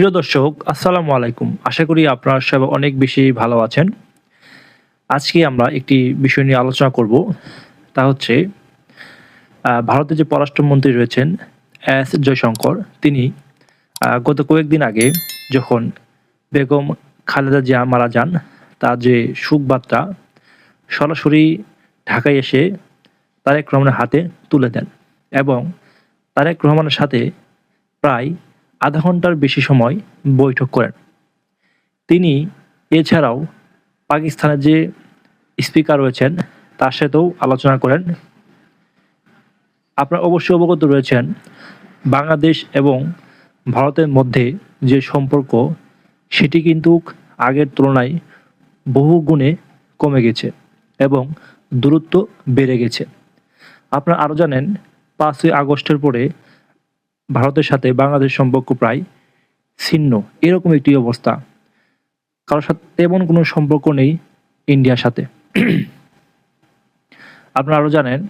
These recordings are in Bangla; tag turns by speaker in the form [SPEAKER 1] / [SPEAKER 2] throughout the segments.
[SPEAKER 1] প্রিয় দর্শক, আসসালামু আলাইকুম। আশা করি আপনারা সবাই অনেক বেশি ভালো আছেন। আজকে আমরা একটি বিষয় নিয়ে আলোচনা করব। তা হচ্ছে ভারতের যে পররাষ্ট্রমন্ত্রী রয়েছেন এস জয়শঙ্কর, তিনি গত কয়েকদিন আগে যখন বেগম খালেদা জিয়া মারা যান, তার যে সুখবার্তা, সরাসরি ঢাকায় এসে তারেক রহমানের হাতে তুলে দেন এবং তারেক রহমানের সাথে প্রায় আধা ঘণ্টার বেশি সময় বৈঠক করেন। তিনি এছাড়াও পাকিস্তানের যে স্পিকার রয়েছেন, তার সাথেও আলোচনা করেন। আপনারা অবশ্যই অবগত রয়েছেন, বাংলাদেশ এবং ভারতের মধ্যে যে সম্পর্ক, সেটি কিন্তু আগের তুলনায় বহু গুণে কমে গেছে এবং দূরত্ব বেড়ে গেছে। আপনারা আরও জানেন, পাঁচই আগস্টের পরে ভারতের সাথে বাংলাদেশ সম্পর্ক প্রায় ছিন্ন। এরকম একটি অবস্থা। কারোর সাথে তেমন কোনো সম্পর্ক নেই ইন্ডিয়ার সাথে। আপনারা আরও জানেন,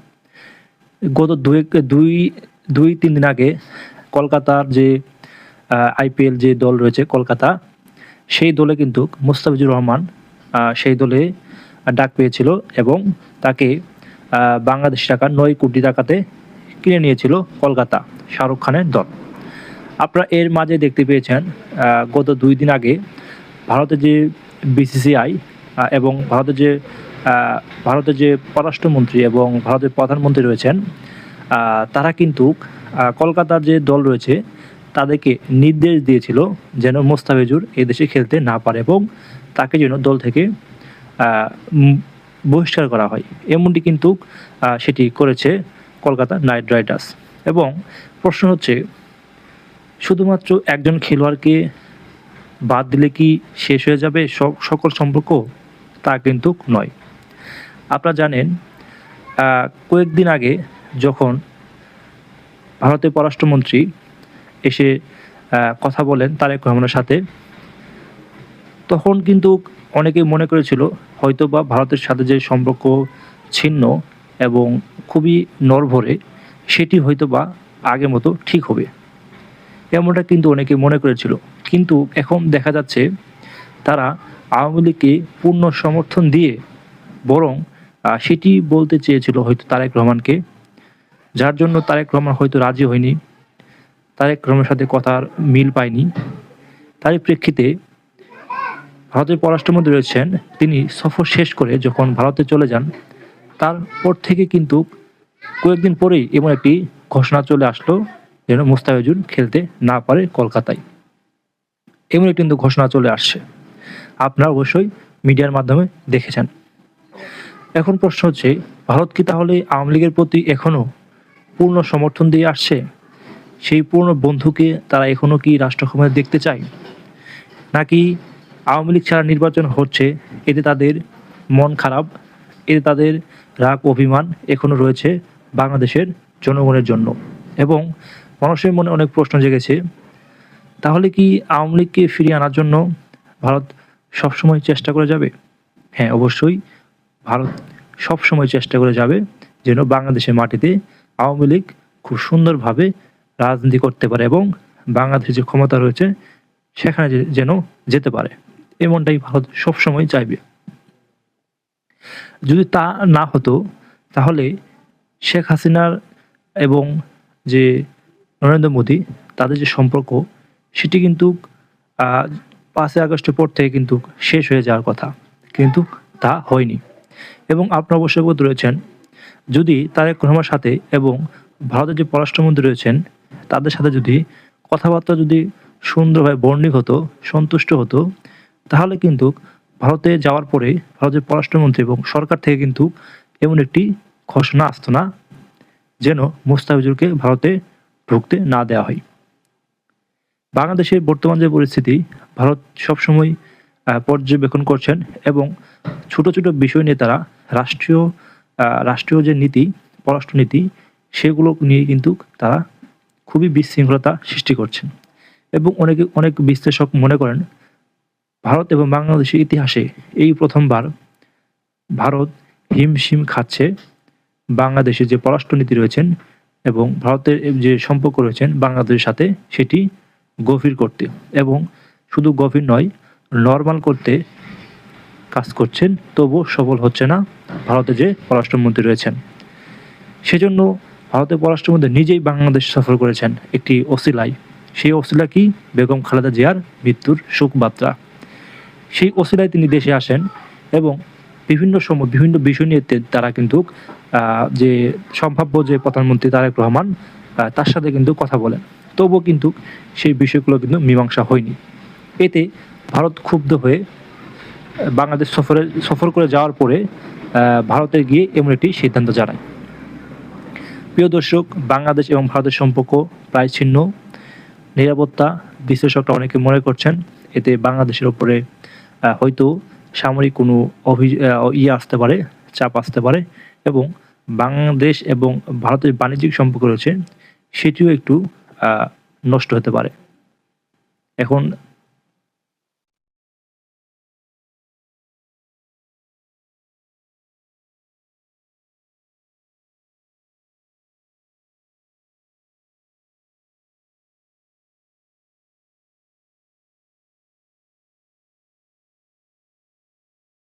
[SPEAKER 1] গত দুই দুই দুই, তিন দিন আগে কলকাতার যে আইপিএল যে দল রয়েছে কলকাতা, সেই দলে কিন্তু মুস্তাফিজুর রহমান সেই দলে ডাক পেয়েছিল এবং তাকে বাংলাদেশ টাকা নয় কোটি টাকাতে কিনে নিয়েছিল কলকাতা শাহরুখ খানের দল। আপনারা এর মাঝে দেখতে পেয়েছেন গত দুই দিন আগে ভারতের যে বিসিসিআই এবং ভারতের যে ভারতের যে পররাষ্ট্রমন্ত্রী এবং ভারতের প্রধানমন্ত্রী রয়েছেন তারা কিন্তু কলকাতার যে দল রয়েছে, তাদেরকে নির্দেশ দিয়েছিল যেন মোস্তাফিজুর এই দেশে খেলতে না পারে এবং তাকে যেন দল থেকে বহিষ্কার করা হয়। এমনটি কিন্তু সেটি করেছে কলকাতা নাইট রাইডার্স। এবং প্রশ্ন হচ্ছে, শুধুমাত্র একজন খেলোয়াড়কে বাদ দিলে কি শেষ হয়ে যাবে সকল সম্পর্ক? তা কিন্তু নয়। আপনারা জানেন কয়েকদিন আগে যখন ভারতের পররাষ্ট্রমন্ত্রী এসে কথা বলেন তারেক রহমানের সাথে, তখন কিন্তু অনেকেই মনে করেছিল হয়তো বা ভারতের সাথে যে সম্পর্ক ছিন্ন এবং খুবই নরভরে সেটি হয়তো বা আগের মতো ঠিক হবে। এমনটা কিন্তু অনেকে মনে করেছিল। কিন্তু এখন দেখা যাচ্ছে তারা আওয়ামী লীগকে পূর্ণ সমর্থন দিয়ে বরং সেটি বলতে চেয়েছিল হয়তো তারেক রহমানকে। যার জন্য তারেক রহমান হয়তো রাজি হয়নি। তারেক রহমানের সাথে কথার মিল পায়নি। তারই প্রেক্ষিতে ভারতের পররাষ্ট্রমন্ত্রী রয়েছেন। তিনি সফর শেষ করে যখন ভারতে চলে যান তারপর থেকে কিন্তু কয়েকদিন পরেই এমন একটি ঘোষণা চলে আসলো যেন মুস্তাফিজুর খেলতে না পারে কলকাতায়। এমন একটি কিন্তু ঘোষণা চলে আসছে। আপনারা অবশ্যই মিডিয়ার মাধ্যমে দেখেছেন। এখন প্রশ্ন হচ্ছে, ভারত কি তাহলে আওয়ামী লীগের প্রতি এখনও পূর্ণ সমর্থন দিয়ে আসছে? সেই পূর্ণ বন্ধুকে তারা এখনও কি রাষ্ট্র ক্ষমতায় দেখতে চায়? নাকি আওয়ামী লীগ ছাড়া নির্বাচন হচ্ছে, এতে তাদের মন খারাপ? এতে তাদের রাগ অভিমান এখনও রয়েছে বাংলাদেশের জনগণের জন্য। এবং মানুষের মনে অনেক প্রশ্ন জেগেছে, তাহলে কি আওয়ামী লীগকে ফিরিয়ে আনার জন্য ভারত সবসময় চেষ্টা করে যাবে? হ্যাঁ অবশ্যই ভারত সবসময় চেষ্টা করে যাবে যেন বাংলাদেশের মাটিতে আওয়ামী লীগ খুব সুন্দরভাবে রাজনীতি করতে পারে এবং বাংলাদেশের যে ক্ষমতা রয়েছে, সেখানে যেন যেতে পারে। এমনটাই ভারত সবসময় চাইবে। যদি তা না হতো, তাহলে শেখ হাসিনার এবং যে নরেন্দ্র মোদী, তাদের যে সম্পর্ক, সেটি কিন্তু পাঁচই আগস্টের পর থেকে কিন্তু শেষ হয়ে যাওয়ার কথা। কিন্তু তা হয়নি। এবং আপনারা অবশ্যই অবগত রয়েছেন, যদি তারেক রহমানের সাথে এবং ভারতের যে পররাষ্ট্রমন্ত্রী রয়েছেন, তাদের সাথে যদি কথাবার্তা যদি সুন্দরভাবে বর্ণিক হতো, সন্তুষ্ট হতো, তাহলে কিন্তু ভারতে যাওয়ার পরে ভারতের পররাষ্ট্রমন্ত্রী এবং সরকার থেকে কিন্তু এমন একটি ঘোষণা আসতো না, যেন মুস্তাফিজুরকে ভারতে ঢুকতে না দেওয়া হয়। বাংলাদেশের বর্তমান যে পরিস্থিতি, ভারত সবসময় পর্যবেক্ষণ করছেন এবং ছোট ছোট বিষয় নিয়ে তারা রাষ্ট্রীয় রাষ্ট্রীয় যে নীতি, পররাষ্ট্রনীতি, সেগুলো নিয়ে কিন্তু তারা খুবই বিশৃঙ্খলতা সৃষ্টি করছেন। এবং অনেকে, অনেক বিশ্লেষক মনে করেন ভারত এবং বাংলাদেশের ইতিহাসে এই প্রথমবার ভারত হিমশিম খাচ্ছে। বাংলাদেশে যে পররাষ্ট্রনীতি রয়েছেন এবং ভারতের যে সম্পর্ক রয়েছেন বাংলাদেশের সাথে, সেটি গভীর করতে এবং শুধু গভীর নয় নর্মাল করতে কাজ করছেন, তবুও সফল হচ্ছে না ভারতে যে পররাষ্ট্রমন্ত্রী রয়েছেন। সেজন্য ভারতের পররাষ্ট্রমন্ত্রী নিজেই বাংলাদেশ সফর করেছেন একটি অসিলায় সেই অসিলা কি? বেগম খালেদা জিয়ার মৃত্যুর শোকবার্তা। সেই অসিলায় তিনি দেশে আসেন এবং বিভিন্ন সময় বিভিন্ন বিষয় নিয়ে তারা কিন্তু যে সম্ভাব্য যে প্রধানমন্ত্রী তারেক রহমান তার সাথে কিন্তু কথা বলেন। তবুও কিন্তু সেই বিষয়গুলো কিন্তু মীমাংসা হয়নি। এতে ভারত ক্ষুব্ধ হয়ে, বাংলাদেশ সফরে, সফর করে যাওয়ার পরে ভারতে গিয়ে এমন একটি সিদ্ধান্ত জানায়। প্রিয় দর্শক, বাংলাদেশ এবং ভারতের সম্পর্ক প্রায় ছিন্ন। নিরাপত্তা বিশ্লেষকরা অনেকে মনে করছেন এতে বাংলাদেশের ওপরে হয়তো সামরিক কোনো অভি ইয়ে আসতে পারে, চাপ আসতে পারে এবং বাংলাদেশ এবং ভারতের বাণিজ্যিক সম্পর্ক রয়েছে, সেটিও একটু নষ্ট হতে পারে। এখন